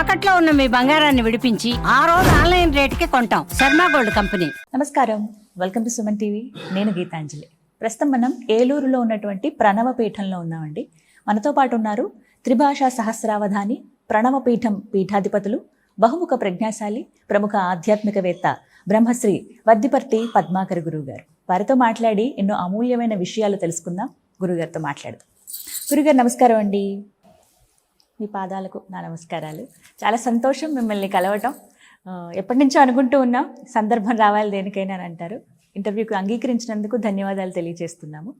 తాకట్లో ఉన్న మీ బంగారాన్ని విడిపించి ఆ రోజు ఆన్లైన్ రేటుకి కొంటాం. Sharma gold company. నమస్కారం. Welcome to Suman TV. నేను గీతాంజలి. ప్రస్తుతం మనం ఏలూరులో ఉన్నటువంటి ప్రణవపీఠంలో ఉన్నామండి. మనతో పాటు ఉన్నారు త్రిభాషా సహస్రావధాని ప్రణవపీఠం పీఠాధిపతులు బహుముఖ ప్రజ్ఞాశాలి ప్రముఖ ఆధ్యాత్మికవేత్త బ్రహ్మశ్రీ వద్దిపర్తి పద్మాకర్ గురువు గారు వారితో మాట్లాడి ఎన్నో అమూల్యమైన విషయాలు తెలుసుకుందాం. గురుగారితో మాట్లాడదాం. గురుగారు నమస్కారం అండి. మీ పాదాలకు నా నమస్కారాలు. చాలా సంతోషం మిమ్మల్ని కలవటం. ఎప్పటి నుంచో అనుకుంటూ ఉన్నాం సందర్భం రావాలి దేనికైనా అని అంటారు. ఇంటర్వ్యూకి అంగీకరించినందుకు ధన్యవాదాలు తెలియజేస్తున్నాము.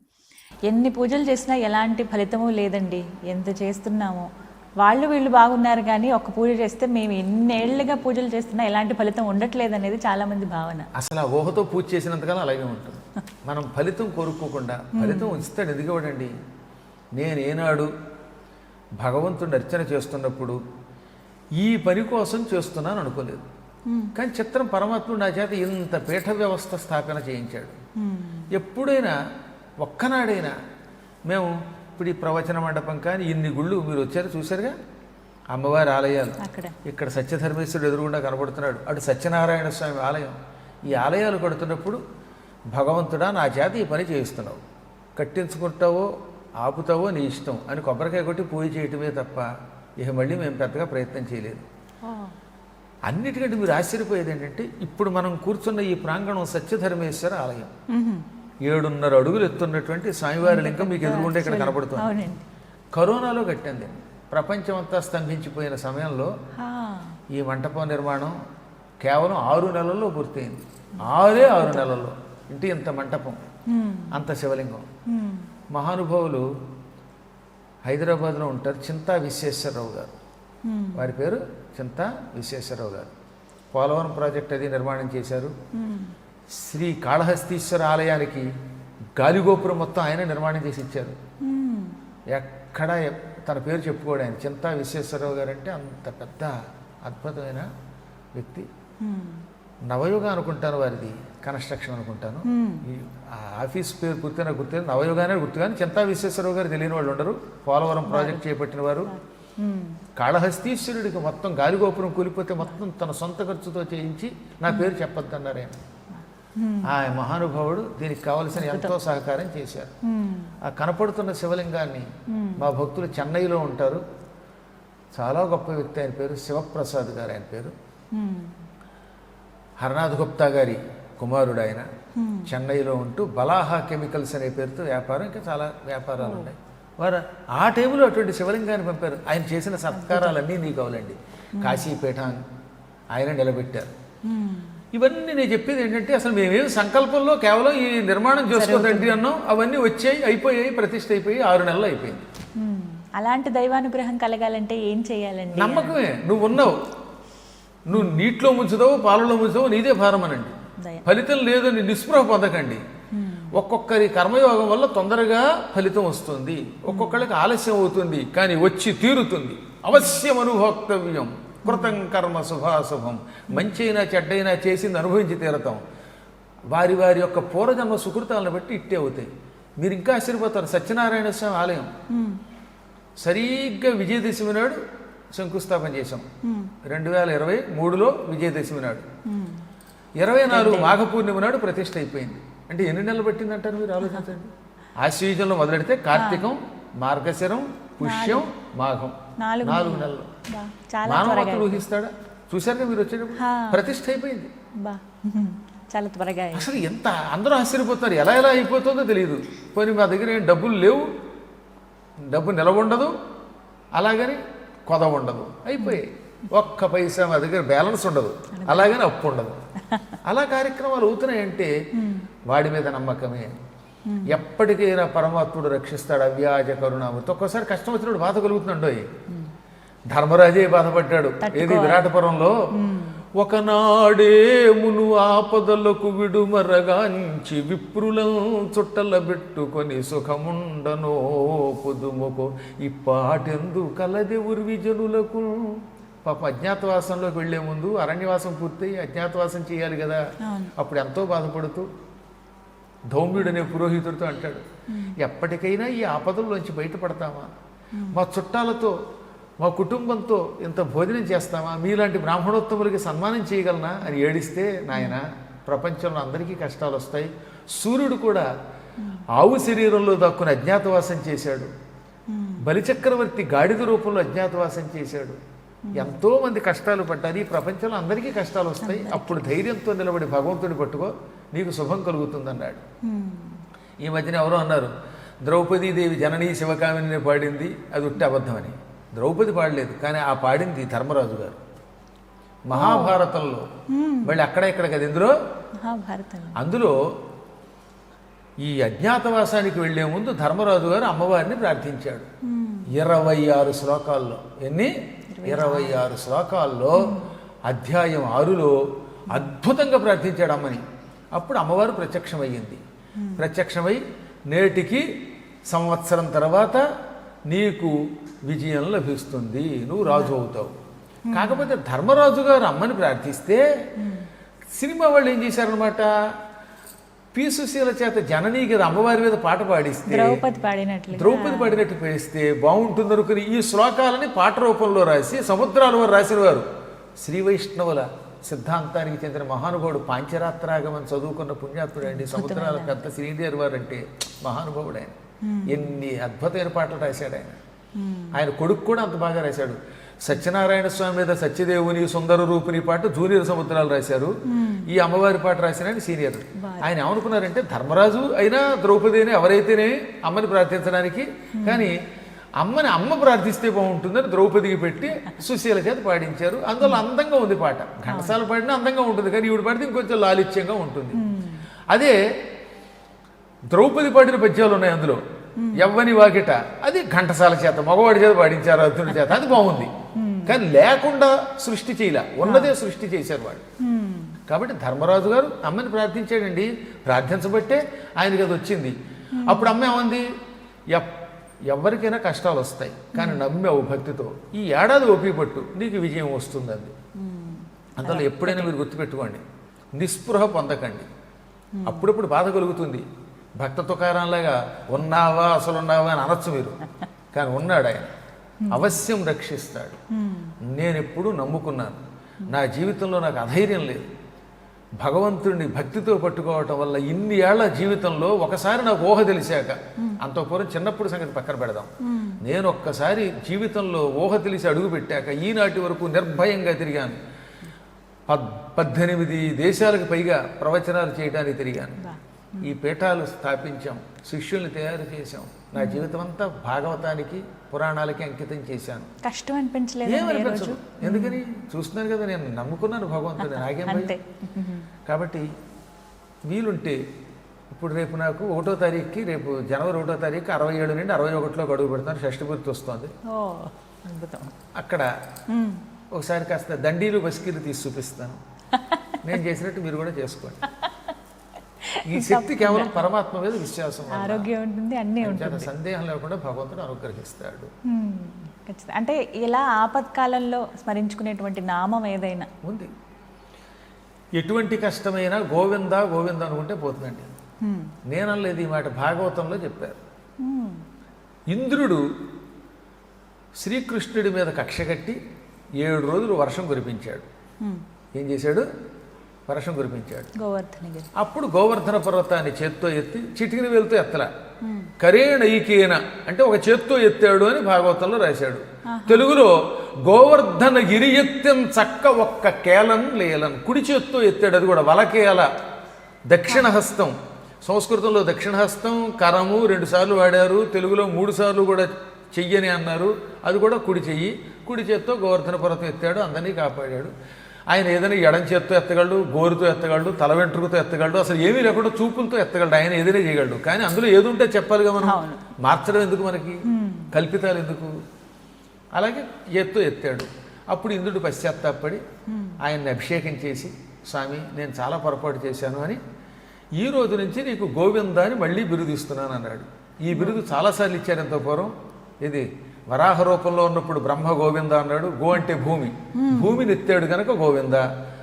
ఎన్ని పూజలు చేసినా ఎలాంటి ఫలితము లేదండి. ఎంత చేస్తున్నామో. వాళ్ళు వీళ్ళు బాగున్నారు కానీ ఒక పూజ చేస్తే మేము ఎన్నేళ్ళుగా పూజలు చేస్తున్నా ఎలాంటి ఫలితం ఉండట్లేదు అనేది చాలామంది భావన. అసలు ఆ ఊహతో పూజ చేసినంతకాలం అలాగే ఉంటుంది. మనం ఫలితం కోరుకోకుండా ఫలితం ఉంచుతాడు ఎందుకవడండి నేను ఏనాడు భగవంతుడిని అర్చన చేస్తున్నప్పుడు ఈ పని కోసం చేస్తున్నాను అనుకోలేదు. కానీ చిత్రం పరమాత్ముడు నా చేత ఇంత పీఠ వ్యవస్థ స్థాపన చేయించాడు. ఎప్పుడైనా ఒక్కనాడైనా మేము ఇప్పుడు ఈ ప్రవచన మండపం కానీ ఇన్ని గుళ్ళు మీరు వచ్చారు చూశారుగా? అమ్మవారి ఆలయాలు. ఇక్కడ సత్యధర్మేశ్వరుడు ఎదురుగుండా కనబడుతున్నాడు. అటు సత్యనారాయణ స్వామి ఆలయం. ఈ ఆలయాలు కడుతున్నప్పుడు భగవంతుడా నా చేత ఈ పని చేయిస్తున్నావు. కట్టించుకుంటావో ఆపుతావో నీ ఇష్టం అని కొబ్బరికాయ కొట్టి పూజ చేయటమే తప్ప ఇక మళ్ళీ మేము పెద్దగా ప్రయత్నం చేయలేదు. అన్నిటికంటే మీరు ఆశ్చర్యపోయేది ఏంటంటే ఇప్పుడు మనం కూర్చున్న ఈ ప్రాంగణం సత్యధర్మేశ్వర ఆలయం. ఏడున్నర అడుగులు ఎత్తున్నటువంటి స్వామివారి లింగం మీకు ఎదురుగుండే ఇక్కడ కనబడుతుంది అవునండి. కరోనాలో కట్టింది ప్రపంచం అంతా స్తంభించిపోయిన సమయంలో ఈ మంటపం నిర్మాణం కేవలం ఆరు నెలల్లో పూర్తయింది. ఆరే ఆరు నెలల్లో. ఇంటి ఇంత మంటపం. అంత శివలింగం. మహానుభావులు హైదరాబాద్లో ఉంటారు చింతా విశ్వేశ్వరరావు గారు. వారి పేరు చింతా విశ్వేశ్వరరావు గారు. పోలవరం ప్రాజెక్ట్ అది నిర్మాణం చేశారు. శ్రీ కాళహస్తీశ్వర ఆలయానికి గాలిగోపురం మొత్తం ఆయన నిర్మాణం చేసి ఇచ్చారు. ఎక్కడ తన పేరు చెప్పుకోడు ఆయన. చింతా విశ్వేశ్వరరావు గారు అంటే అంత పెద్ద అద్భుతమైన వ్యక్తి. నవయుగ అనుకుంటాను వారిది కన్స్ట్రక్షన్ అనుకుంటాను. ఆఫీస్ పేరు గుర్తు నాకు గుర్తు నవయుగానే గుర్తు కానీ చింతా విశ్వేశ్వరరావు గారు తెలియని వాళ్ళు ఉండరు. పోలవరం ప్రాజెక్ట్ చేపట్టిన వారు. కాళహస్తీశ్వరుడికి మొత్తం గాలిగోపురం కూలిపోతే మొత్తం తన సొంత ఖర్చుతో చేయించి నా పేరు చెప్పొద్దన్నారు. ఆయన ఆ మహానుభావుడు దీనికి కావలసిన ఎంతో సహకారం చేశారు. ఆ కనపడుతున్న శివలింగాన్ని మా భక్తులు చెన్నైలో ఉంటారు. చాలా గొప్ప వ్యక్తి ఆయన పేరు. శివప్రసాద్ గారు ఆయన పేరు. హరనాథ్ గుప్తా గారి కుమారుడు ఆయన చెన్నైలో ఉంటూ బలాహా కెమికల్స్ అనే పేరుతో వ్యాపారం ఇంకా చాలా వ్యాపారాలు ఉన్నాయి. వారు ఆ టైంలో అటువంటి శివలింగాన్ని పంపారు. ఆయన చేసిన సత్కారాలన్నీ నీకు కావాలండి కాశీపీఠం ఆయన నిలబెట్టారు. ఇవన్నీ నేను చెప్పేది ఏంటంటే అసలు మేమేం సంకల్పంలో కేవలం ఈ నిర్మాణం చేసుకోదండి అన్నాం. అవన్నీ వచ్చాయి అయిపోయాయి ప్రతిష్ఠ అయిపోయి ఆరు నెలలు అయిపోయింది. అలాంటి దైవానుగ్రహం కలగాలంటే ఏం చేయాలండి? నమ్మకమే. నువ్వు ఉన్నావు. నువ్వు నీటిలో ముంచుతావు పాలలో ముంచుతావు నీదే భారం అనండి ఫలితం లేదని నిస్పృహ పొందకండి. ఒక్కొక్కరి కర్మయోగం వల్ల తొందరగా ఫలితం వస్తుంది. ఒక్కొక్కరికి ఆలస్యం అవుతుంది కానీ వచ్చి తీరుతుంది. అవశ్యం అనుభోక్తవ్యం. కృతం కర్మ శుభాశుభం. మంచి అయినా చెడ్డైనా చేసింది అనుభవించి తీరతాం. వారి వారి యొక్క పూర్వజన్మ సుకృతాలను బట్టి ఇట్టే అవుతాయి. మీరు ఇంకా ఆశ్చర్యపోతారు. సత్యనారాయణ స్వామి ఆలయం. సరిగ్గా విజయదశమి నాడు శంకుస్థాపన చేశాం. రెండు వేల ఇరవై మూడులో విజయదశమి నాడు. ఇరవై నాలుగు మాఘ పూర్ణిమ నాడు ప్రతిష్ఠ అయిపోయింది. అంటే ఎన్ని నెలలు పట్టిందంటారు మీరు ఆలోచించండి? ఆశ్వీజంలో మొదలెడితే కార్తీకం మార్గశిరం పుష్యం మాఘం. నాలుగు నెలలు. మానవత్తులు ఊహిస్తాడా? చూశారుగా మీరు వచ్చేటప్పుడు హా. ప్రతిష్ఠ అయిపోయింది. చాలా త్వరగా. అసలు ఎంత అందరూ ఆశ్చర్యపోతారు ఎలా ఎలా అయిపోతుందో తెలియదు పోనీ మా దగ్గర ఏం డబ్బులు లేవు. డబ్బు నిలవ ఉండదు. అలాగని కొద ఉండదు. అయిపోయాయి. ఒక్క పైసా మా దగ్గర బ్యాలెన్స్ ఉండదు. అలాగని అప్పు ఉండదు. అలా కార్యక్రమాలు అవుతున్నాయంటే వాడి మీద నమ్మకమే. ఎప్పటికైనా పరమాత్ముడు రక్షిస్తాడు అవ్యాజ కరుణామూర్తి ఒక్కోసారి కష్టం వచ్చినప్పుడు బాధ కలుగుతుండో ధర్మరాజే బాధపడ్డాడు. ఏది విరాటపురంలో ఒకనాడే మును ఆపదలకు విడుమరగాంచి విప్రులం చుట్టల పెట్టుకొని సుఖముండనో పొదుముకో. ఇప్పాటెందు కలది ఉర్విజనులకు పాప అజ్ఞాతవాసంలోకి వెళ్ళే ముందు అరణ్యవాసం పూర్తయి అజ్ఞాతవాసం చేయాలి కదా. అప్పుడు ఎంతో బాధపడుతూ ధౌమ్యుడు అనే పురోహితుడితో అంటాడు ఎప్పటికైనా ఈ ఆపదల్లోంచి బయటపడతామా మా చుట్టాలతో మా కుటుంబంతో ఇంత భోజనం చేస్తామా మీలాంటి బ్రాహ్మణోత్తములకి సన్మానం చేయగలనా? అని ఏడిస్తే నాయన ప్రపంచంలో అందరికీ కష్టాలు వస్తాయి. సూర్యుడు కూడా ఆవు శరీరంలో దక్కుని అజ్ఞాతవాసం చేశాడు. బలిచక్రవర్తి గాడిద రూపంలో అజ్ఞాతవాసం చేశాడు. ఎంతో మంది కష్టాలు పడ్డారు. ఈ ప్రపంచంలో అందరికీ కష్టాలు వస్తాయి. అప్పుడు ధైర్యంతో నిలబడి భగవంతుడి పట్టుకో నీకు శుభం కలుగుతుందన్నాడు. ఈ మధ్యన ఎవరో అన్నారు ద్రౌపదీదేవి జననీ శివకామిని పాడింది అది ఉట్టి అబద్ధమని. ద్రౌపది పాడలేదు కానీ ఆ పాడింది ధర్మరాజు గారు. మహాభారతంలో. మళ్ళీ అక్కడ ఇక్కడ కదా ఇందులో? అందులో ఈ అజ్ఞాతవాసానికి వెళ్ళే ముందు ధర్మరాజు గారు అమ్మవారిని ప్రార్థించాడు. ఇరవై ఆరు శ్లోకాల్లో. ఎన్ని? ఇరవై ఆరు. శ్లోకాల్లో అధ్యాయం ఆరులో అద్భుతంగా ప్రార్థించాడు అమ్మని. అప్పుడు అమ్మవారు ప్రత్యక్షమయ్యింది. ప్రత్యక్షమై నేటికి సంవత్సరం తర్వాత నీకు విజయం లభిస్తుంది నువ్వు రాజు అవుతావు. కాకపోతే ధర్మరాజు గారు అమ్మని ప్రార్థిస్తే సినిమా వాళ్ళు ఏం చేశారనమాట పీసుశీల చేత జననీ గారు అమ్మవారి మీద పాట పాడిస్తే ద్రౌపది పాడినట్లు ద్రౌపది పాడినట్టు పేస్తే బాగుంటుంది అనుకుని ఈ శ్లోకాలని పాట రూపంలో రాసి సముద్రాల వారు రాసిన వారు శ్రీ వైష్ణవుల సిద్ధాంతానికి చెందిన మహానుభావుడు పాంచరాత్రాగమని చదువుకున్న పుణ్యాత్ముడు అండి. సముద్రాల పెద్ద శ్రీదేవి వారు అంటే మహానుభావుడు ఆయన. ఎన్ని అద్భుతమైన పాటలు రాశాడు ఆయన. ఆయన కొడుకు కూడా అంత బాగా రాశాడు. సత్యనారాయణ స్వామి మీద సత్యదేవుని సుందర రూపిణి పాట జూనియర్ సముద్రాలు రాశారు. ఈ అమ్మవారి పాట రాసిన ఆయన సీనియర్. ఆయన ఏమనుకున్నారంటే ధర్మరాజు అయినా ద్రౌపది అయినా ఎవరైతేనే అమ్మని ప్రార్థించడానికి. కానీ అమ్మని అమ్మ ప్రార్థిస్తే బాగుంటుందని ద్రౌపదికి పెట్టి సుశీల చేత పాడించారు. అందులో అందంగా ఉంది పాట. ఘంటసాల పాడినా అందంగా ఉంటుంది కానీ ఈవిడ పాడితే ఇంకొంచెం లాలిత్యంగా ఉంటుంది. అదే ద్రౌపది పాడిన పద్యాలు ఉన్నాయి అందులో. ఎవ్వని వాకిట అది ఘంటసాల చేత మగవాడి చేత పాడించారు అర్జునుడి చేత అది బాగుంది. కానీ లేకుండా సృష్టి చేయలే ఉన్నదే సృష్టి చేశారు వాడు కాబట్టి ధర్మరాజు గారు అమ్మని ప్రార్థించాడండి ప్రార్థించబట్టే ఆయనకి అది వచ్చింది. అప్పుడు అమ్మ ఏమంది? ఎవరికైనా కష్టాలు వస్తాయి కానీ నమ్మావు భక్తితో ఈ ఏడాది ఓపిక పట్టు నీకు విజయం వస్తుంది అంది అందులో ఎప్పుడైనా మీరు గుర్తుపెట్టుకోండి నిస్పృహ పొందకండి. అప్పుడప్పుడు బాధ కలుగుతుంది. భక్త తుకారంలాగా ఉన్నావా అసలు ఉన్నావా అని అనొచ్చు మీరు. కానీ ఉన్నాడు ఆయన. అవశ్యం రక్షిస్తాడు. నేను ఎప్పుడూ నమ్ముకున్నాను. నా జీవితంలో నాకు అధైర్యం లేదు. భగవంతుడిని భక్తితో పట్టుకోవటం వల్ల ఇన్ని ఏళ్ళ జీవితంలో ఒకసారి నాకు ఊహ తెలిసాక అంత పూర్వం చిన్నప్పుడు సంగతి పక్కన పెడదాం. నేను ఒక్కసారి జీవితంలో ఊహ తెలిసి అడుగు పెట్టాక ఈనాటి వరకు నిర్భయంగా తిరిగాను. పద్ పద్దెనిమిది దేశాలకు పైగా ప్రవచనాలు చేయడానికి తిరిగాను. ఈ పీఠాలు స్థాపించాం శిష్యుల్ని తయారు చేశాం. నా జీవితం అంతా భాగవతానికి పురాణాలకి అంకితం చేశాను. కష్టం అనిపించలేదు ఏమనిపించదు ఎందుకని? చూస్తున్నాను కదా నేను నమ్ముకున్నాను భగవంతుని నాకేం కాబట్టి వీలుంటే ఇప్పుడు రేపు నాకు ఒకటో తారీఖుకి రేపు జనవరి ఒకటో తారీఖు అరవై ఏడు నుండి అరవై ఒకటిలో గడువు పెడతాను షష్టి పూర్తి వస్తుంది. అక్కడ. ఒకసారి కాస్త దండీలు బస్కీలు తీసి చూపిస్తాను. నేను చేసినట్టు మీరు కూడా చేసుకోండి. ఈ శక్తి కేవలం పరమాత్మ మీద విశ్వాసం. ఆరోగ్యం ఉంటుంది అన్నీ ఉంటుంది. సందేహం లేకుండా భగవంతుడు అనుగ్రహిస్తాడు. అంటే ఇలా ఆపత్కాలంలో స్మరించుకునేటువంటి నామం ఏదైనా? ఉంది. ఎటువంటి కష్టమైనా గోవింద గోవింద అనుకుంటే పోతుందండి. నేనలేదు ఈ మాట భాగవతంలో చెప్పారు. ఇంద్రుడు శ్రీకృష్ణుడి మీద కక్ష కట్టి ఏడు రోజులు వర్షం కురిపించాడు. ఏం చేశాడు? వర్షం కురిపించాడు. గోవర్ధనగిరి అప్పుడు గోవర్ధన పర్వతాన్ని చేత్తో ఎత్తి చిటికిన వేలుతో ఎత్తల. కరేణైకేన అంటే ఒక చేత్తో ఎత్తాడు అని భాగవతంలో రాశాడు. తెలుగులో గోవర్ధన గిరి ఎత్తం చక్క ఒక్క కేలన్ లేలన్ కుడి చేత్తో ఎత్తాడు అది కూడా వలకేల. దక్షిణ హస్తం. సంస్కృతంలో దక్షిణ హస్తం కరము రెండు సార్లు వాడారు. తెలుగులో మూడు సార్లు కూడా చెయ్యని అన్నారు. అది కూడా కుడి చెయ్యి. కుడి చేత్తో గోవర్ధన పర్వతం ఎత్తాడు అందరినీ కాపాడాడు. ఆయన ఏదైనా ఎడం చేత్తో ఎత్తగలడు గోరుతో ఎత్తగలడు తల వెంట్రుకతో ఎత్తగలడు అసలు ఏమీ లేకుండా చూపులతో ఎత్తగలడు. ఆయన ఏదైనా చేయగలడు. కానీ అందులో ఏది ఉంటే చెప్పాలిగా మనం. మార్చడం ఎందుకు మనకి? కల్పితాలు ఎందుకు? అలాగే ఎత్తు ఎత్తాడు. అప్పుడు ఇంద్రుడు పశ్చాత్తాపడి ఆయన్ని అభిషేకం చేసి స్వామి నేను చాలా పొరపాటు చేశాను అని ఈ రోజు నుంచి నీకు గోవింద అని మళ్ళీ బిరుదు ఇస్తున్నాను అన్నాడు. ఈ బిరుదు చాలాసార్లు ఇచ్చారు ఎంతో పూర్వం. ఇది వరాహ రూపంలో ఉన్నప్పుడు బ్రహ్మ గోవింద అన్నాడు గో అంటే భూమి. భూమిని ఎత్తాడు కనుక గోవింద.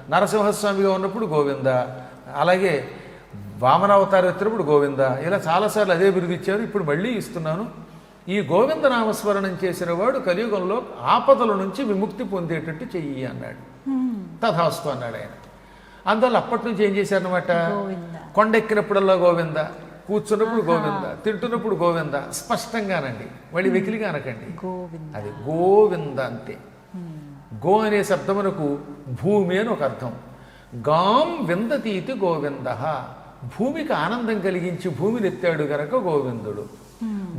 నరసింహస్వామిగా ఉన్నప్పుడు గోవింద. అలాగే వామనావతారం ఎత్తినప్పుడు గోవింద. ఇలా చాలాసార్లు అదే బిరుదు ఇచ్చారు ఇప్పుడు మళ్ళీ ఇస్తున్నాను. ఈ గోవింద నామస్మరణం చేసిన వాడు కలియుగంలో ఆపదల నుంచి విముక్తి పొందేటట్టు చెయ్యి అన్నాడు. తథాస్తు అన్నాడు ఆయన. అందువల్ల అప్పటి నుంచి ఏం చేశారనమాట గోవింద. కొండ ఎక్కినప్పుడల్లా గోవింద. కూర్చున్నప్పుడు గోవింద తింటున్నప్పుడు గోవింద స్పష్టంగానండి. మళ్ళీ వెకిలిగా అనకండి. గోవింద. అది గోవింద అంతే. గో అనే శబ్దమునకు భూమి అని ఒక అర్థం. గాం విందతీతి గోవింద. భూమికి ఆనందం కలిగించి భూమిని ఎత్తాడు గనక గోవిందుడు.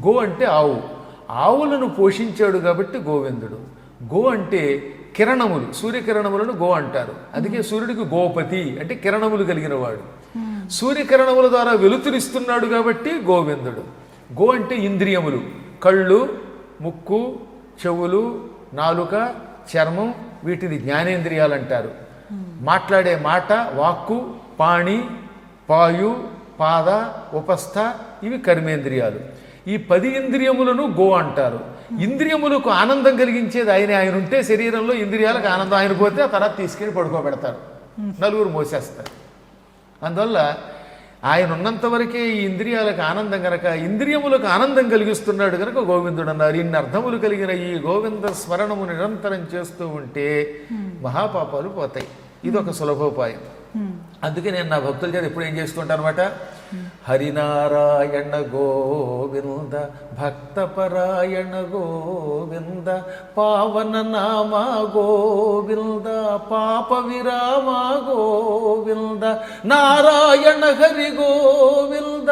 గో అంటే ఆవు. ఆవులను పోషించాడు కాబట్టి గోవిందుడు. గో అంటే కిరణములు సూర్యకిరణములను గో అంటారు. అందుకే సూర్యుడికి గోపతి అంటే కిరణములు కలిగిన వాడు సూర్యకిరణముల ద్వారా వెలుతురిస్తున్నాడు కాబట్టి గోవిందుడు. గో అంటే ఇంద్రియములు. కళ్ళు ముక్కు చెవులు నాలుక చర్మం వీటిని జ్ఞానేంద్రియాలు అంటారు మాట్లాడే మాట వాక్కు పాణి పాయు పాద ఉపస్థ ఇవి కర్మేంద్రియాలు. ఈ పది ఇంద్రియములను గో అంటారు. ఇంద్రియములకు ఆనందం కలిగించేది ఆయన ఆయన ఉంటే శరీరంలో ఇంద్రియాలకు ఆనందం ఆయన పోతే ఆ తర్వాత తీసుకెళ్ళి పడుకోబెడతారు. నలుగురు మోసేస్తారు. అందువల్ల ఆయన ఉన్నంత వరకే ఈ ఇంద్రియాలకు ఆనందం గనక ఇంద్రియములకు ఆనందం కలిగిస్తున్నాడు గనక గోవిందుడు అన్నారు. ఇన్ని అర్థములు కలిగిన ఈ గోవింద స్మరణము నిరంతరం చేస్తూ ఉంటే మహాపాపాలు పోతాయి. ఇది ఒక సులభోపాయం అందుకే నేను నా భక్తుల చేత ఎప్పుడు ఏం చేస్తుంటాను అనమాట హరినారాయణ గోవింద భక్తపరాయణ గోవింద పావన నామ గోవింద పాప విరామ గోవింద నారాయణ హరి గోవింద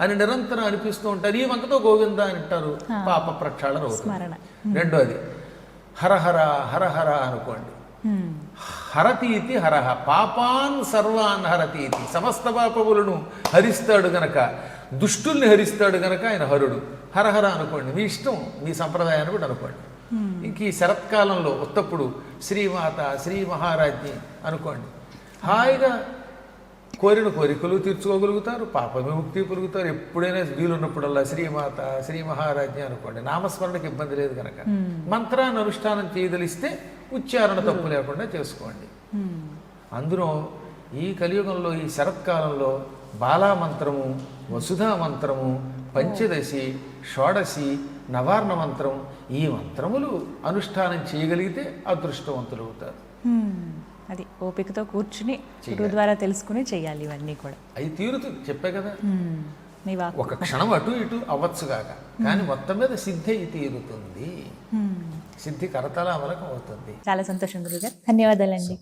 అని నిరంతరం అనిపిస్తూ ఉంటారు. ఈ వంకతో గోవింద అని అంటారు. పాప ప్రక్షాళన రెండోది హరహర హరహర అనుకోండి. హ్మ్. హరతీతి హరహ పాపాన్ సర్వాన్ హరతీతి. సమస్త పాపములను హరిస్తాడు గనక దుష్టుల్ని హరిస్తాడు గనక ఆయన హరుడు. హరహర అనుకోండి మీ ఇష్టం మీ సంప్రదాయాన్ని కూడా అనుకోండి. ఇంక ఈ శరత్కాలంలో ఉత్తప్పుడు శ్రీమాత శ్రీ మహారాజ్ఞి అనుకోండి. హాయిగా కోరిన కోరికలు తీర్చుకోగలుగుతారు పాప విముక్తి పొలుగుతారు ఎప్పుడైనా వీలున్నప్పుడల్లా శ్రీమాత శ్రీ మహారాజ్ఞి అనుకోండి. నామస్మరణకి ఇబ్బంది లేదు కనుక మంత్రాన్ని అనుష్ఠానం చేయదలిస్తే ఉచ్చారణ తప్పు లేకుండా చేసుకోండి. హ్మ్. అందులో ఈ కలియుగంలో ఈ శరత్కాలంలో బాలా మంత్రము వసుధా మంత్రము పంచదశి షోడశి నవార్ణ మంత్రం ఈ మంత్రములు అనుష్ఠానం చేయగలిగితే అదృష్టవంతులు అవుతారు. హ్మ్. అది ఓపికతో కూర్చుని గురువు ద్వారా తెలుసుకుని చెయ్యాలి ఇవన్నీ కూడా. అవి తీరుతుంది చెప్పే కదా. వాక్ ఒక క్షణం అటు ఇటు అవ్వచ్చుగాక. కానీ మొత్తం మీద సిద్ధి తీరుతుంది. సిద్ధి కరతల అమలకం అవుతుంది. చాలా సంతోషం గురుగారు. ధన్యవాదాలండి.